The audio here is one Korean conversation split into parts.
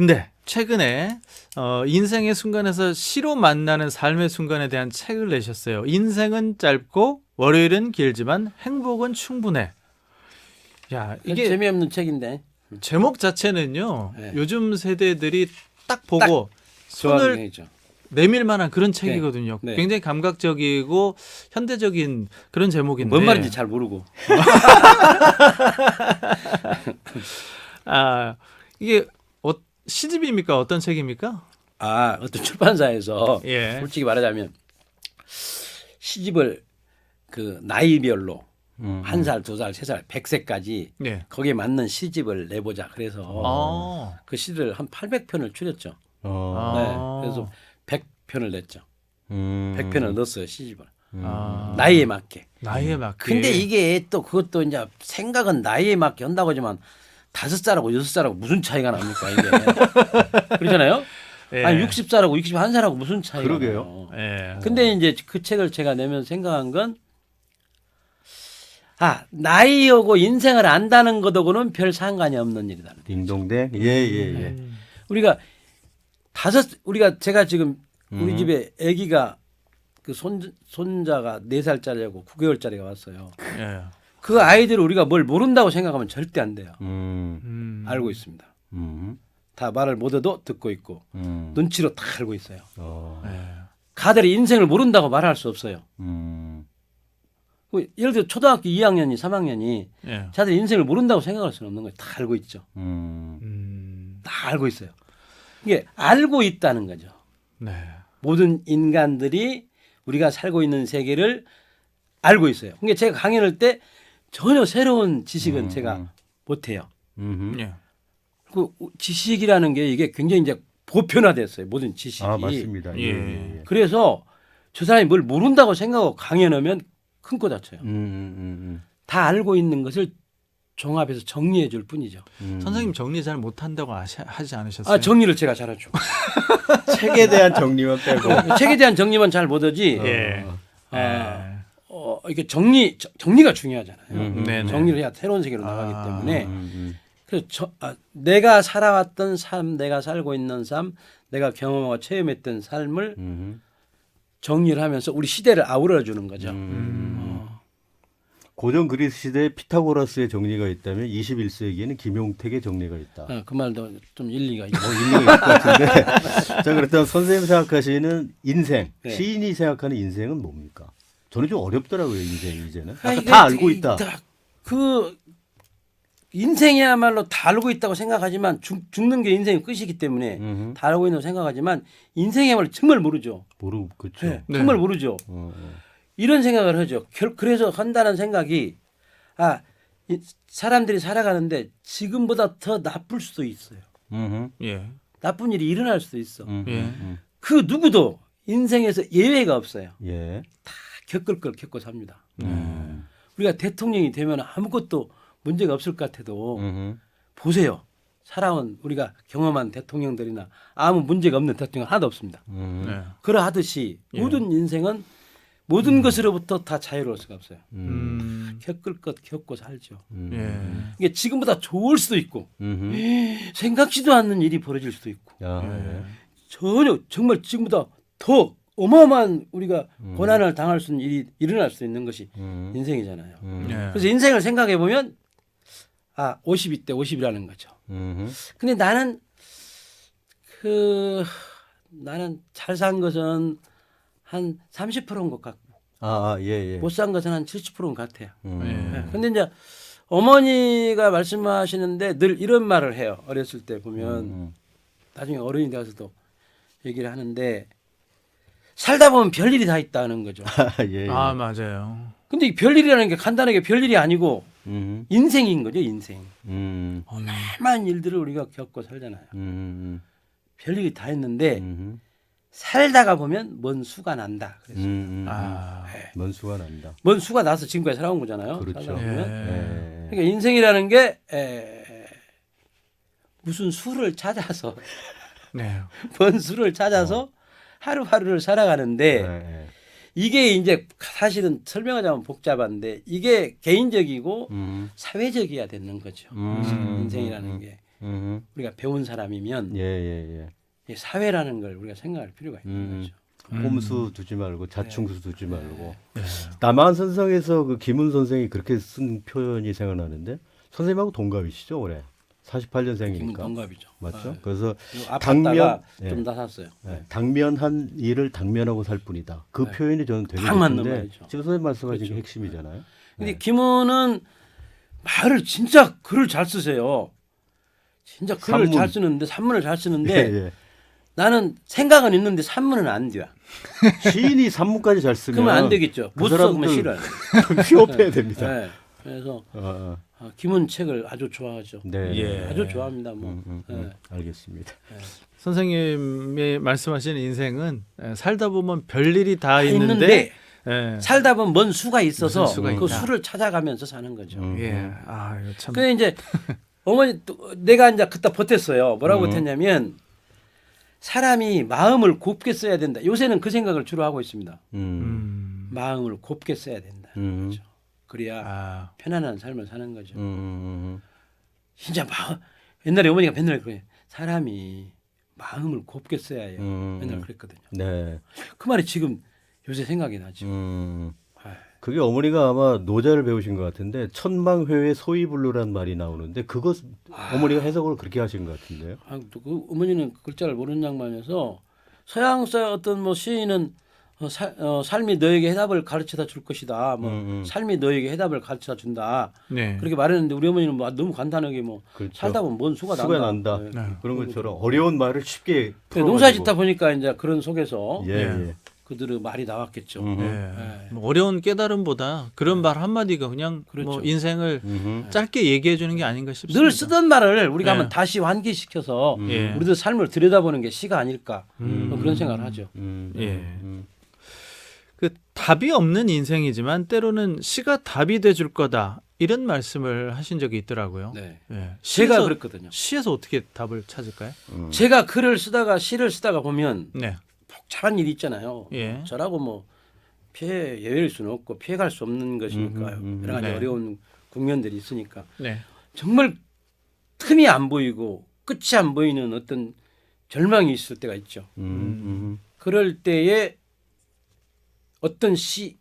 근데 최근에 어, 인생의 순간에서 시로 만나는 삶의 순간에 대한 책을 내셨어요. 인생은 짧고 월요일은 길지만 행복은 충분해. 야 이게 재미없는 책인데 제목 자체는요. 네. 요즘 세대들이 딱 보고 좋아하는 손을 책이죠. 내밀 만한 그런 책이거든요. 네. 굉장히 감각적이고 현대적인 그런 제목인데. 뭔 말인지 잘 모르고 아 이게 어, 시집입니까? 어떤 책입니까? 아 어떤 출판사에서 예. 솔직히 말하자면 시집을 그 나이별로 음. 한 살, 두 살, 세 살, 백 세까지 네. 거기에 맞는 시집을 내보자. 그래서 어. 그 시를 한 800편을 줄였죠. 어. 아. 네. 그래서 100편을 냈죠. 음. 100편을 넣었어요 시집을 아. 나이에 맞게. 나이에 맞게. 근데 이게 또 그것도 이제 생각은 나이에 맞게 한다고 하지만 다섯 살하고 여섯 살하고 무슨 차이가 납니까 이게 그러잖아요. 예. 아니 60살하고 61살하고 무슨 차이가 그러게요. 나요. 예. 근데 이제 그 책을 제가 내면 생각한 건 아, 나이하고 인생을 안다는 것하고는 별 상관이 없는 일이다. 딩동댕. 예, 예, 예. 음. 우리가 다섯 우리가 제가 지금 우리 음. 집에 아기가 그 손, 손자가 네살짜리하고 9개월짜리가 왔어요. 예. 그 아이들을 우리가 뭘 모른다고 생각하면 절대 안 돼요. 음. 음. 알고 있습니다. 음. 다 말을 못해도 듣고 있고 음. 눈치로 다 알고 있어요. 어. 예. 가들이 인생을 모른다고 말할 수 없어요. 음. 그 예를 들어 초등학교 2학년이 3학년이 예. 자들 인생을 모른다고 생각할 수는 없는 거예요. 다 알고 있죠. 음. 음. 다 알고 있어요. 이게 알고 있다는 거죠. 네. 모든 인간들이 우리가 살고 있는 세계를 알고 있어요. 그러니까 제가 강연할 때 전혀 새로운 지식은 음, 제가 음. 못해요. 음. 예. 그 지식이라는 게 이게 굉장히 이제 보편화됐어요. 모든 지식이. 아, 맞습니다. 예. 예. 예. 예. 그래서 저 사람이 뭘 모른다고 생각하고 강연하면 큰거 다쳐요. 음, 음, 다 알고 있는 것을 종합해서 정리해 줄 뿐이죠. 음, 음. 선생님 정리 잘 못한다고 아시, 하지 않으셨어요? 아, 정리를 제가 잘하죠. 책에 대한 정리만 빼고. 책에 대한 정리만 잘 못하지. 예. 아, 예. 어, 이게 정리 정- 정리가 중요하잖아요. 음, 네네. 정리를 해야 새로운 세계로 나가기 아, 때문에 음, 음. 그래서 저, 아, 내가 살아왔던 삶, 내가 살고 있는 삶, 내가 경험하고 체험했던 삶을 음. 정리를 하면서 우리 시대를 아우러 주는 거죠. 음. 어. 고전 그리스 시대에 피타고라스의 정리가 있다면 21세기에는 김용택의 정리가 있다. 어, 그 말도 좀 일리가 있고. 뭐 있는 것 같은데. 자, 그렇다면 선생님 생각하시는 인생, 네. 시인이 생각하는 인생은 뭡니까? 저는 좀 어렵더라고요, 인생 이제는. 아, 아까 이게 다 알고 있다. 다 그 인생이야말로 다 알고 있다고 생각하지만 죽, 죽는 게 인생의 끝이기 때문에 음, 다 알고 있다고 생각하지만 인생이야말로 정말 모르죠. 모르고 그렇죠. 네, 네. 정말 모르죠. 어, 어. 이런 생각을 하죠. 결- 그래서 한다는 생각이 아 이- 사람들이 살아가는데 지금보다 더 나쁠 수도 있어요. 음흠. 예. 나쁜 일이 일어날 수도 있어. 음, 예. 음, 그 누구도 인생에서 예외가 없어요. 음. 예. 다 겪을 걸 겪고 삽니다. 음. 우리가 대통령이 되면 아무것도 문제가 없을 것 같아도 음흠. 보세요. 살아온 우리가 경험한 대통령들이나 아무 문제가 없는 대통령 하나도 없습니다. 음. 네. 그러하듯이 예. 모든 인생은 모든 것으로부터 다 자유로울 수가 없어요. 음. 겪을 것 겪고 살죠. 음. 예. 이게 지금보다 좋을 수도 있고 음흠. 생각지도 않는 일이 벌어질 수도 있고 야, 예. 예. 전혀 정말 지금보다 더 어마어마한 우리가 음. 고난을 당할 수 있는 일이 일어날 수 있는 것이 음. 인생이잖아요. 음. 예. 그래서 인생을 생각해 보면 아 50이 때 50이라는 거죠. 근데 나는 그 나는 잘 산 것은 한 30%인 것 같고 아, 아, 예, 예. 못 산 것은 한 70%인 것 같아요. 음. 예. 근데 이제 어머니가 말씀하시는데 늘 이런 말을 해요. 어렸을 때 보면 음. 나중에 어른이 되어서도 얘기를 하는데 살다 보면 별일이 다 있다는 거죠. 아, 예. 예. 아 맞아요. 근데 이 별일이라는 게 간단하게 별일이 아니고 음. 인생인 거죠, 인생. 음. 많은 일들을 우리가 겪고 살잖아요. 음. 별일이 다 있는데 음. 살다가 보면 먼 수가 난다. 그래서 음. 아. 먼 수가 난다. 먼 수가 나서 지금까지 살아온 거잖아요. 그렇죠. 예. 보면. 예. 그러니까 인생이라는 게 에, 무슨 수를 찾아서 네. 먼 수를 찾아서 하루하루를 살아가는데 예. 이게 이제 사실은 설명하자면 복잡한데 이게 개인적이고 음. 사회적이어야 되는 거죠. 음. 인생이라는 게 음. 우리가 배운 사람이면 예, 예, 예. 이 사회라는 걸 우리가 생각할 필요가 있는 음. 거죠. 꼼수 두지 말고 자충수 두지 말고. 네. 남한 선상에서 그 김훈 선생이 그렇게 쓴 표현이 생각나는데 선생님하고 동갑이시죠, 올해? 기분 48년생이니까. 동갑이죠. 맞죠? 아, 그래서 당면, 예. 좀 나섰어요. 네, 당면한 일을 당면하고 살 뿐이다. 그 네. 표현이 저는 되게 딱 맞는 좋은데 말이죠. 지금 선생님 말씀하신 그렇죠. 게 핵심이잖아요. 근데 김은은 말을 진짜 글을 잘 쓰세요. 진짜 글을 산문. 잘 쓰는데 산문을 잘 쓰는데 예, 나는 생각은 있는데 산문은 안 돼요. 예. 시인이 산문까지 잘 쓰면 그러면 안 되겠죠. 그 못 써 그러면 사람들 싫어요. 휴업해야 됩니다. 네. 그래서 어, 어. 아, 김은 책을 아주 좋아하죠. 네, 예. 네. 아주 좋아합니다. 뭐. 음, 음, 음. 네. 알겠습니다. 선생님이 말씀하시는 인생은 에, 살다 보면 별일이 다 있는데, 있는데, 예. 살다 보면 먼 수가 있어서 무슨 수가 그 있다. 수를 찾아가면서 사는 거죠. 음, 예. 음. 아, 이거 참. 그래 이제 어머니 또 내가 이제 그때 버텼어요. 뭐라고 음. 버텼냐면 사람이 마음을 곱게 써야 된다. 요새는 그 생각을 주로 하고 있습니다. 음. 음. 마음을 곱게 써야 된다. 음. 그렇죠. 그래야 아, 편안한 삶을 사는 거죠. 음, 음, 진짜 마음 옛날에 어머니가 맨날 그래 사람이 마음을 곱게 써야 해요. 음. 맨날 그랬거든요. 네. 그 말이 지금 요새 생각이 나죠. 음. 그게 어머니가 아마 노자를 배우신 것 같은데 천망회의 소이불루란 말이 나오는데 그것 어머니가 해석을 그렇게 하신 것 같은데요. 아, 또그 어머니는 그 글자를 모르는 양반이어서 서양 사 어떤 뭐 시인은 어, 살- 어, 삶이 너에게 해답을 가르쳐다 줄 것이다. 뭐 음, 음. 삶이 너에게 해답을 가르쳐다 준다. 네. 그렇게 말했는데 우리 어머니는 뭐 너무 간단하게 뭐 그렇죠. 살다 보면 뭔 수가, 수가 난다. 난다. 네. 네. 그런 것처럼 어려운 말을 쉽게 네, 농사 짓다 보니까 이제 그런 속에서 예, 예. 예. 그들의 말이 나왔겠죠. 음. 예. 네. 뭐 어려운 깨달음보다 그런 말 한마디가 그냥 그렇죠. 뭐 인생을 음흠. 짧게 얘기해 주는 게 아닌가 싶습니다. 늘 쓰던 말을 우리가 네. 한번 다시 환기시켜서 음. 예. 우리도 삶을 들여다보는 게 시가 아닐까 음. 뭐 그런 생각을 하죠. 음, 예. 음. 그 답이 없는 인생이지만 때로는 시가 답이 돼 줄 거다. 이런 말씀을 하신 적이 있더라고요. 네. 예. 제가 시에서, 그랬거든요. 시에서 어떻게 답을 찾을까요? 음. 제가 글을 쓰다가 시를 쓰다가 보면 네. 복잡한 일이 있잖아요. 예. 저라고 뭐 피해 예외일 수는 없고 피해갈 수 없는 것이니까요. 음, 음, 음. 여러 가지 네. 어려운 국면들이 있으니까 네. 정말 틈이 안 보이고 끝이 안 보이는 어떤 절망이 있을 때가 있죠. 음, 음. 그럴 때에 어떤 시를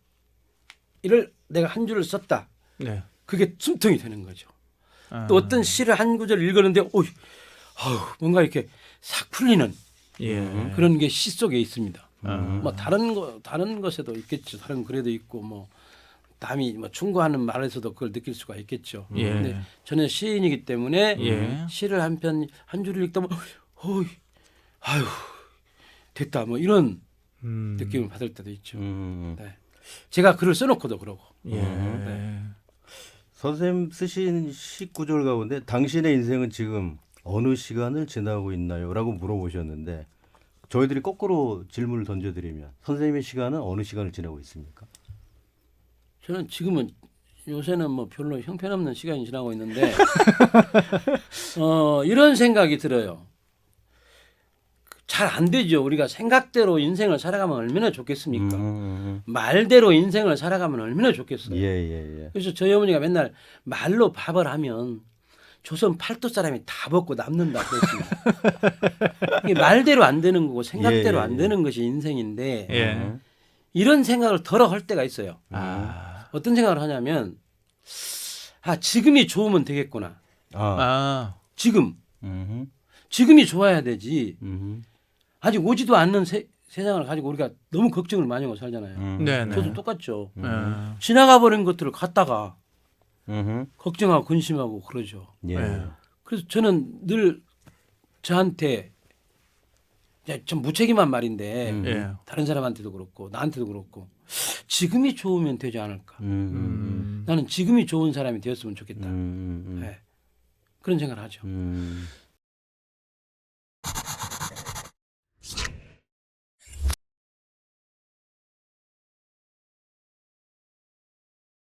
내가 한 줄을 썼다. 네. 그게 숨통이 되는 거죠. 아, 또 어떤 시를 한 구절 읽었는데 오이 아우 뭔가 이렇게 싹 풀리는 예. 그런 게 시 속에 있습니다. 아. 뭐 다른 거 다른 것에도 있겠죠. 다른 글에도 있고 뭐 남이 뭐 충고하는 말에서도 그걸 느낄 수가 있겠죠. 예. 근데 저는 시인이기 때문에 예. 시를 한 편 한 줄을 읽다 보면 어이 아유 됐다 뭐 이런 음. 느낌을 받을 때도 있죠. 음. 네. 제가 글을 써놓고도 그러고 예. 네. 선생님 쓰신 시 구절 가운데 당신의 인생은 지금 어느 시간을 지나고 있나요? 라고 물어보셨는데 저희들이 거꾸로 질문을 던져드리면 선생님의 시간은 어느 시간을 지나고 있습니까? 저는 지금은 요새는 뭐 별로 형편없는 시간이 지나고 있는데 어, 이런 생각이 들어요. 잘 안 되죠. 우리가 생각대로 인생을 살아가면 얼마나 좋겠습니까? 음, 말대로 인생을 살아가면 얼마나 좋겠어요. 예, 예, 예. 그래서 저희 어머니가 맨날 말로 밥을 하면 조선 팔도 사람이 다 먹고 남는다 그랬습니다. 이게 말대로 안 되는 거고 생각대로 예, 예, 안 예. 되는 것이 인생인데 예. 음. 이런 생각을 덜어 할 때가 있어요. 아. 어떤 생각을 하냐면 아 지금이 좋으면 되겠구나. 아, 아. 지금 음, 지금이 좋아야 되지. 음, 아직 오지도 않는 세, 세상을 가지고 우리가 너무 걱정을 많이 하고 살잖아요. 음, 네, 네. 저도 똑같죠. 예. 지나가 버린 것들을 갖다가 음, 걱정하고 근심하고 그러죠. 예. 네. 그래서 저는 늘 저한테 야, 좀 무책임한 말인데 음. 예. 다른 사람한테도 그렇고 나한테도 그렇고 지금이 좋으면 되지 않을까. 음, 음, 나는 지금이 좋은 사람이 되었으면 좋겠다. 음, 음, 네. 그런 생각을 하죠. 음.